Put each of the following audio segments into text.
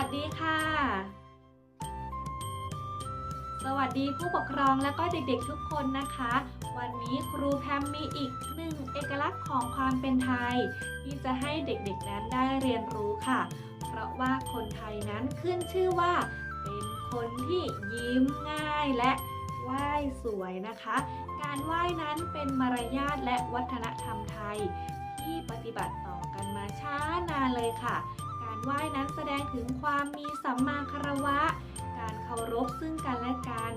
วัสดีค่ะ สวัสดีผู้ปกครองและก็เด็กๆทุกคนนะคะ วันนี้ครูแพมมีอีกหนึ่งเอกลักษณ์ของความเป็นไทย ที่จะให้เด็กๆนั้นได้เรียนรู้ค่ะ เพราะว่าคนไทยนั้นขึ้นชื่อว่า เป็นคนที่ยิ้มง่ายและไหว้สวยนะคะ การไหว้นั้นเป็นมารยาทและวัฒนธรรมไทย ที่ปฏิบัติต่อกันมาช้านานเลยค่ะ ไหว้นั้นแสดงถึงความมีสัมมาคารวะ การเคารพซึ่งกันและกัน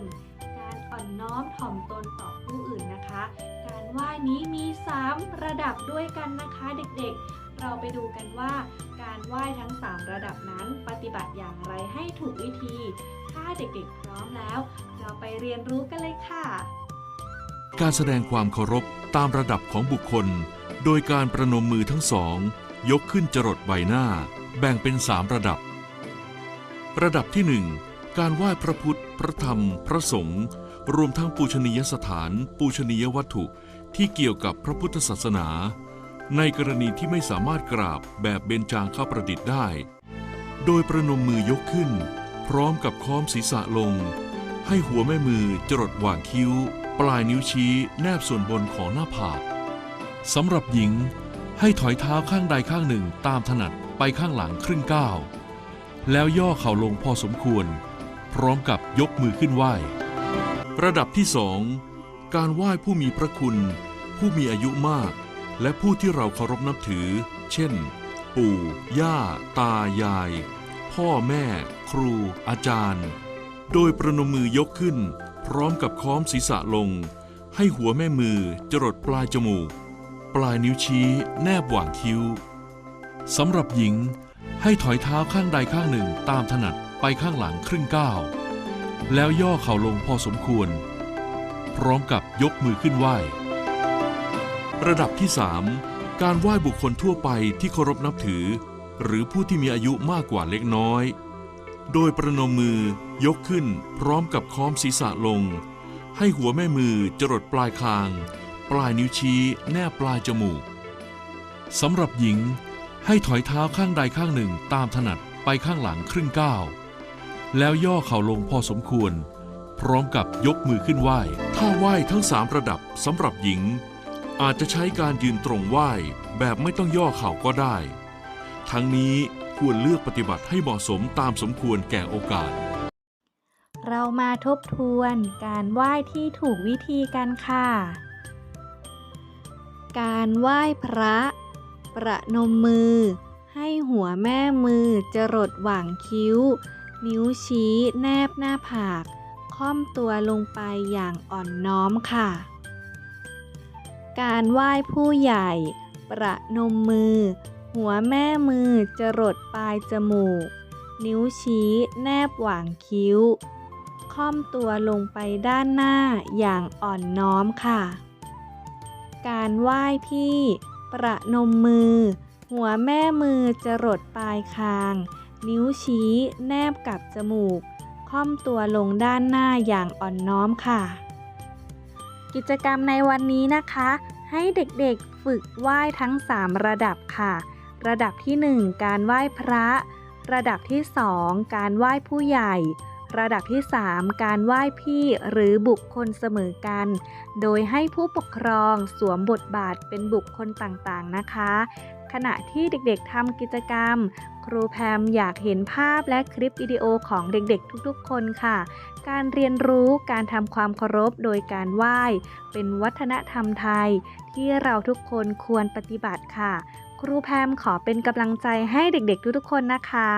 การอ่อนน้อมถ่อมตนต่อผู้อื่นนะคะ การไหว้นี้มี 3 ระดับด้วยกันนะคะเด็กๆ เราไปดูกันว่า การไหว้ทั้ง 3 ระดับนั้นปฏิบัติอย่างไรให้ถูกวิธี ถ้าเด็กๆ พร้อมแล้ว เราไปเรียนรู้กันเลยค่ะ การแสดงความเคารพตามระดับของบุคคล โดยการประนมมือทั้งสองยกขึ้นจรดใบหน้า แบ่งเป็นสามระดับ ระดับที่หนึ่งการไหว้พระพุทธ พระธรรม พระสงฆ์รวมทั้งปูชนียสถาน ปูชนียวัตถุที่เกี่ยวกับพระพุทธศาสนา ในกรณีที่ไม่สามารถกราบแบบเบญจางข้าประดิษฐ์ได้ โดยประนมมือยกขึ้น พร้อมกับค้อมศีรษะลง ให้หัวแม่มือจรดหว่างคิ้ว ปลายนิ้วชี้แนบส่วนบนของหน้าผากสำหรับหญิงให้ถอยเท้าข้างใดข้างหนึ่งตามถนัดไปข้างหลังครึ่งก้าวแล้วย่อเข่าลงพอสมควร พร้อมกับยกมือขึ้นไหว้ ระดับที่สองการไหว้ผู้มีพระคุณ ผู้มีอายุมาก และผู้ที่เราเคารพนับถือ เช่น ปู่ ย่า ตายาย พ่อแม่ ครู อาจารย์ โดยประนมมือยกขึ้น พร้อมกับค้อมศีรษะลง ให้หัวแม่มือจรดปลายจมูก ปลายนิ้วชี้แนบหว่างคิ้ว สำหรับหญิงให้ถอยเท้าข้างใดข้างหนึ่งตามถนัดไปข้างหลังครึ่งก้าว แล้วย่อเข่าลงพอสมควร พร้อมกับยกมือขึ้นไหว้ ระดับที่ 3 การไหว้บุคคลทั่วไปที่เคารพนับถือ หรือผู้ที่มีอายุมากกว่าเล็กน้อย โดยประนมมือยกขึ้นพร้อมกับค้อมศีรษะลง ให้หัวแม่มือจรดปลายคาง ปลายนิ้วชี้แนบปลายจมูกสำหรับหญิง ให้ถอยเท้าข้างใดข้างหนึ่งตามถนัดไปข้างหลังครึ่งก้าวแล้วย่อเข่าลงพอสมควร พร้อมกับยกมือขึ้นไหว้ถ้าไหว้ทั้งสามระดับสำหรับหญิง อาจจะใช้การยืนตรงไหว้แบบไม่ต้องย่อเข่าก็ได้ ทั้งนี้ควรเลือกปฏิบัติให้เหมาะสมตามสมควรแก่โอกาส เรามาทบทวนการไหว้ที่ถูกวิธีกันค่ะ การไหว้พระ ประนมมือ ให้หัวแม่มือจรดหว่างคิ้ว นิ้วชี้แนบหน้าผาก ค่อมตัวลงไปอย่างอ่อนน้อมค่ะ การไหว้ผู้ใหญ่ ประนมมือ หัวแม่มือจรดปลายจมูก นิ้วชี้แนบหว่างคิ้ว ค่อมตัวลงไปด้านหน้าอย่างอ่อนน้อมค่ะ การไหว้ที่ ประนมมือ หัวแม่มือจรดปลายคาง นิ้วชี้แนบกับจมูก ค่อมตัวลงด้านหน้าอย่างอ่อนน้อมค่ะ กิจกรรมในวันนี้นะคะ ให้เด็กๆฝึกไหว้ทั้ง 3 ระดับค่ะ ระดับที่ 1 การไหว้พระ ระดับที่ 2 การไหว้ผู้ใหญ่ ระดับที่ 3 การไหว้พี่หรือบุคคลเสมอกัน โดยให้ผู้ปกครองสวมบทบาทเป็นบุคคลต่างๆนะคะ ขณะที่เด็กๆทำกิจกรรม ครูแพมอยากเห็นภาพและคลิปวิดีโอของเด็กๆ ทุกๆ คนค่ะ การเรียนรู้การทำความเคารพโดยการไหว้ เป็นวัฒนธรรมไทย ที่เราทุกคนควรปฏิบัติค่ะ ครูแพมขอเป็นกำลังใจให้เด็กๆ ทุกๆ คนนะคะ